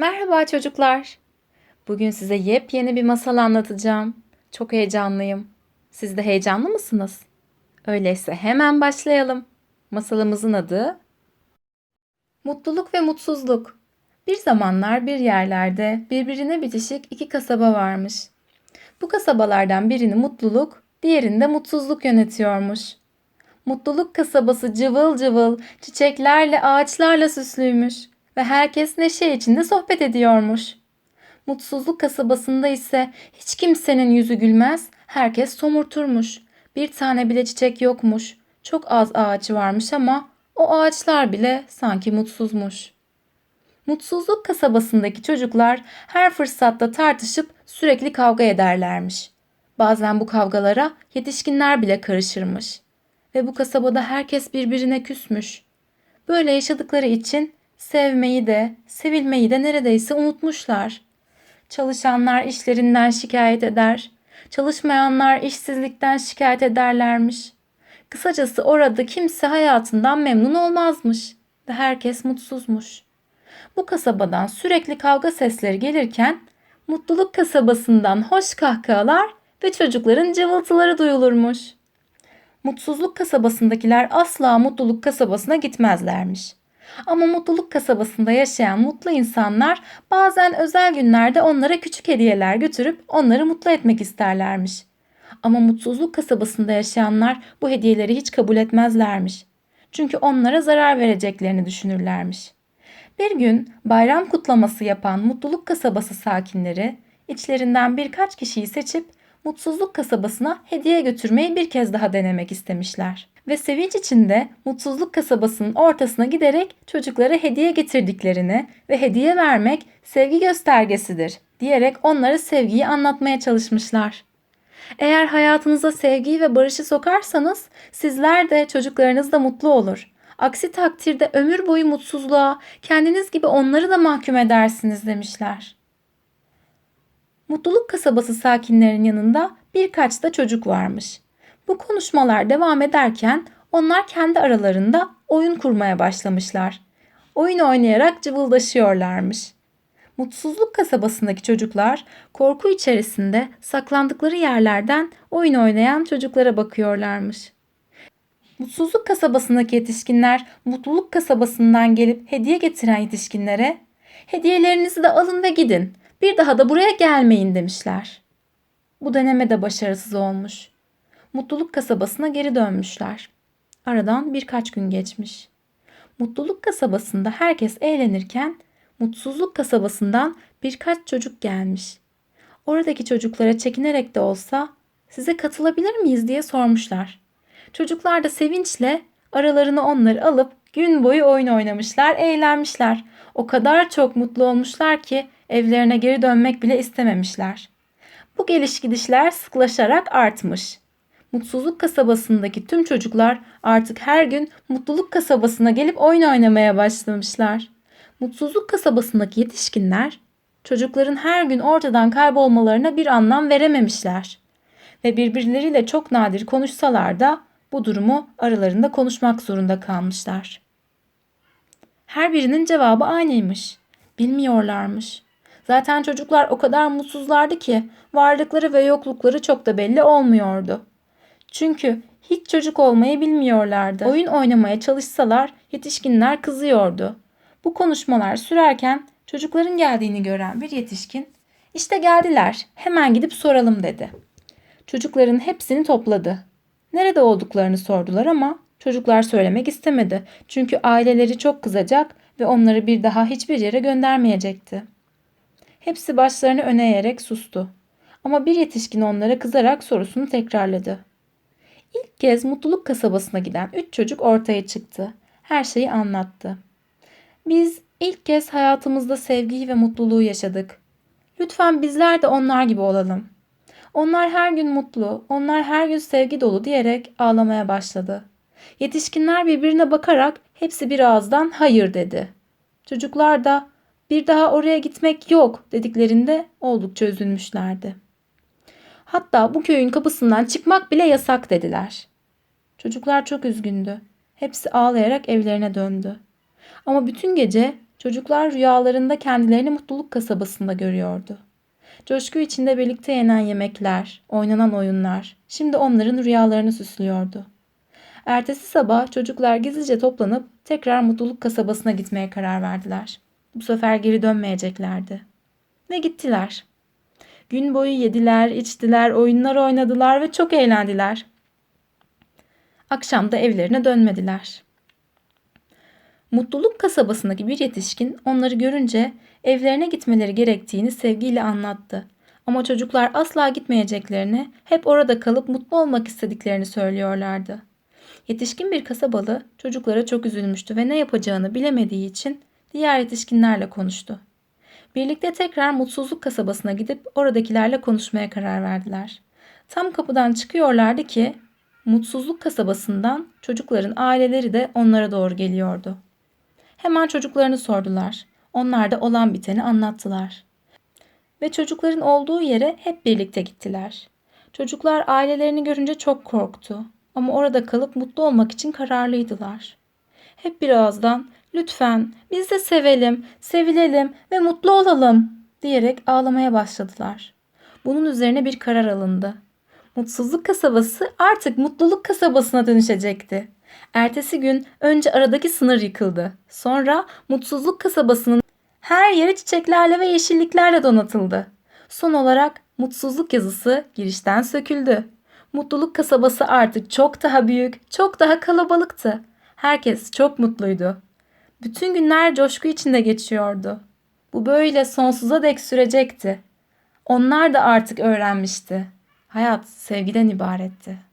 Merhaba çocuklar. Bugün size yepyeni bir masal anlatacağım. Çok heyecanlıyım. Siz de heyecanlı mısınız? Öyleyse hemen başlayalım. Masalımızın adı Mutluluk ve Mutsuzluk. Bir zamanlar bir yerlerde birbirine bitişik iki kasaba varmış. Bu kasabalardan birini mutluluk, diğerini de mutsuzluk yönetiyormuş. Mutluluk kasabası cıvıl cıvıl, çiçeklerle, ağaçlarla süslüymüş ve herkes neşe içinde sohbet ediyormuş. Mutsuzluk kasabasında ise hiç kimsenin yüzü gülmez, herkes somurturmuş. Bir tane bile çiçek yokmuş. Çok az ağaç varmış ama o ağaçlar bile sanki mutsuzmuş. Mutsuzluk kasabasındaki çocuklar her fırsatta tartışıp sürekli kavga ederlermiş. Bazen bu kavgalara yetişkinler bile karışırmış. Ve bu kasabada herkes birbirine küsmüş. Böyle yaşadıkları için sevmeyi de, sevilmeyi de neredeyse unutmuşlar. Çalışanlar işlerinden şikayet eder, çalışmayanlar işsizlikten şikayet ederlermiş. Kısacası orada kimse hayatından memnun olmazmış ve herkes mutsuzmuş. Bu kasabadan sürekli kavga sesleri gelirken mutluluk kasabasından hoş kahkahalar ve çocukların cıvıltıları duyulurmuş. Mutsuzluk kasabasındakiler asla mutluluk kasabasına gitmezlermiş. Ama mutluluk kasabasında yaşayan mutlu insanlar bazen özel günlerde onlara küçük hediyeler götürüp onları mutlu etmek isterlermiş. Ama mutsuzluk kasabasında yaşayanlar bu hediyeleri hiç kabul etmezlermiş. Çünkü onlara zarar vereceklerini düşünürlermiş. Bir gün bayram kutlaması yapan mutluluk kasabası sakinleri içlerinden birkaç kişiyi seçip mutsuzluk kasabasına hediye götürmeyi bir kez daha denemek istemişler. Ve sevinç içinde mutsuzluk kasabasının ortasına giderek çocuklara hediye getirdiklerini ve hediye vermek sevgi göstergesidir diyerek onlara sevgiyi anlatmaya çalışmışlar. Eğer hayatınıza sevgiyi ve barışı sokarsanız sizler de çocuklarınız da mutlu olur. Aksi takdirde ömür boyu mutsuzluğa, kendiniz gibi onları da mahkum edersiniz demişler. Mutluluk kasabası sakinlerinin yanında birkaç da çocuk varmış. Bu konuşmalar devam ederken onlar kendi aralarında oyun kurmaya başlamışlar. Oyun oynayarak cıvıldaşıyorlarmış. Mutsuzluk kasabasındaki çocuklar korku içerisinde saklandıkları yerlerden oyun oynayan çocuklara bakıyorlarmış. Mutsuzluk kasabasındaki yetişkinler mutluluk kasabasından gelip hediye getiren yetişkinlere hediyelerinizi de alın ve gidin. Bir daha da buraya gelmeyin demişler. Bu deneme de başarısız olmuş. Mutluluk kasabasına geri dönmüşler. Aradan birkaç gün geçmiş. Mutluluk kasabasında herkes eğlenirken mutsuzluk kasabasından birkaç çocuk gelmiş. Oradaki çocuklara çekinerek de olsa size katılabilir miyiz diye sormuşlar. Çocuklar da sevinçle aralarına onları alıp gün boyu oyun oynamışlar, eğlenmişler. O kadar çok mutlu olmuşlar ki evlerine geri dönmek bile istememişler. Bu geliş gidişler sıklaşarak artmış. Mutsuzluk kasabasındaki tüm çocuklar artık her gün mutluluk kasabasına gelip oyun oynamaya başlamışlar. Mutsuzluk kasabasındaki yetişkinler çocukların her gün ortadan kaybolmalarına bir anlam verememişler ve birbirleriyle çok nadir konuşsalar da bu durumu aralarında konuşmak zorunda kalmışlar. Her birinin cevabı aynıymış. Bilmiyorlarmış. Zaten çocuklar o kadar mutsuzlardı ki varlıkları ve yoklukları çok da belli olmuyordu. Çünkü hiç çocuk olmayı bilmiyorlardı. Oyun oynamaya çalışsalar yetişkinler kızıyordu. Bu konuşmalar sürerken çocukların geldiğini gören bir yetişkin işte geldiler hemen gidip soralım dedi. Çocukların hepsini topladı. Nerede olduklarını sordular ama çocuklar söylemek istemedi. Çünkü aileleri çok kızacak ve onları bir daha hiçbir yere göndermeyecekti. Hepsi başlarını öne eğerek sustu. Ama bir yetişkin onlara kızarak sorusunu tekrarladı. İlk kez mutluluk kasabasına giden üç çocuk ortaya çıktı. Her şeyi anlattı. Biz ilk kez hayatımızda sevgiyi ve mutluluğu yaşadık. Lütfen bizler de onlar gibi olalım. Onlar her gün mutlu, onlar her gün sevgi dolu diyerek ağlamaya başladı. Yetişkinler birbirine bakarak hepsi bir ağızdan hayır dedi. Çocuklar da bir daha oraya gitmek yok dediklerinde oldukça üzülmüşlerdi. Hatta bu köyün kapısından çıkmak bile yasak dediler. Çocuklar çok üzgündü. Hepsi ağlayarak evlerine döndü. Ama bütün gece Çocuklar rüyalarında kendilerini mutluluk kasabasında görüyordu. Coşku içinde birlikte yenen yemekler, oynanan oyunlar şimdi onların rüyalarını süslüyordu. Ertesi sabah çocuklar gizlice toplanıp tekrar mutluluk kasabasına gitmeye karar verdiler. Bu sefer geri dönmeyeceklerdi. Ve gittiler. Gün boyu yediler, içtiler, oyunlar oynadılar ve çok eğlendiler. Akşam da evlerine dönmediler. Mutluluk kasabasındaki bir yetişkin onları görünce evlerine gitmeleri gerektiğini sevgiyle anlattı. Ama çocuklar asla gitmeyeceklerini, hep orada kalıp mutlu olmak istediklerini söylüyorlardı. Yetişkin bir kasabalı çocuklara çok üzülmüştü ve ne yapacağını bilemediği için diğer yetişkinlerle konuştu. Birlikte tekrar mutsuzluk kasabasına gidip oradakilerle konuşmaya karar verdiler. Tam kapıdan çıkıyorlardı ki mutsuzluk kasabasından çocukların aileleri de onlara doğru geliyordu. Hemen çocuklarını sordular. Onlar da olan biteni anlattılar. Ve çocukların olduğu yere hep birlikte gittiler. Çocuklar ailelerini görünce çok korktu ama orada kalıp mutlu olmak için kararlıydılar. Hep bir ağızdan lütfen biz de sevelim, sevilelim ve mutlu olalım diyerek ağlamaya başladılar. Bunun üzerine bir karar alındı. Mutsuzluk kasabası artık mutluluk kasabasına dönüşecekti. Ertesi gün önce aradaki sınır yıkıldı. Sonra mutsuzluk kasabasının her yeri çiçeklerle ve yeşilliklerle donatıldı. Son olarak mutsuzluk yazısı girişten söküldü. Mutluluk kasabası artık çok daha büyük, çok daha kalabalıktı. Herkes çok mutluydu. Bütün günler coşku içinde geçiyordu. Bu böyle sonsuza dek sürecekti. Onlar da artık öğrenmişti. Hayat sevgiden ibaretti.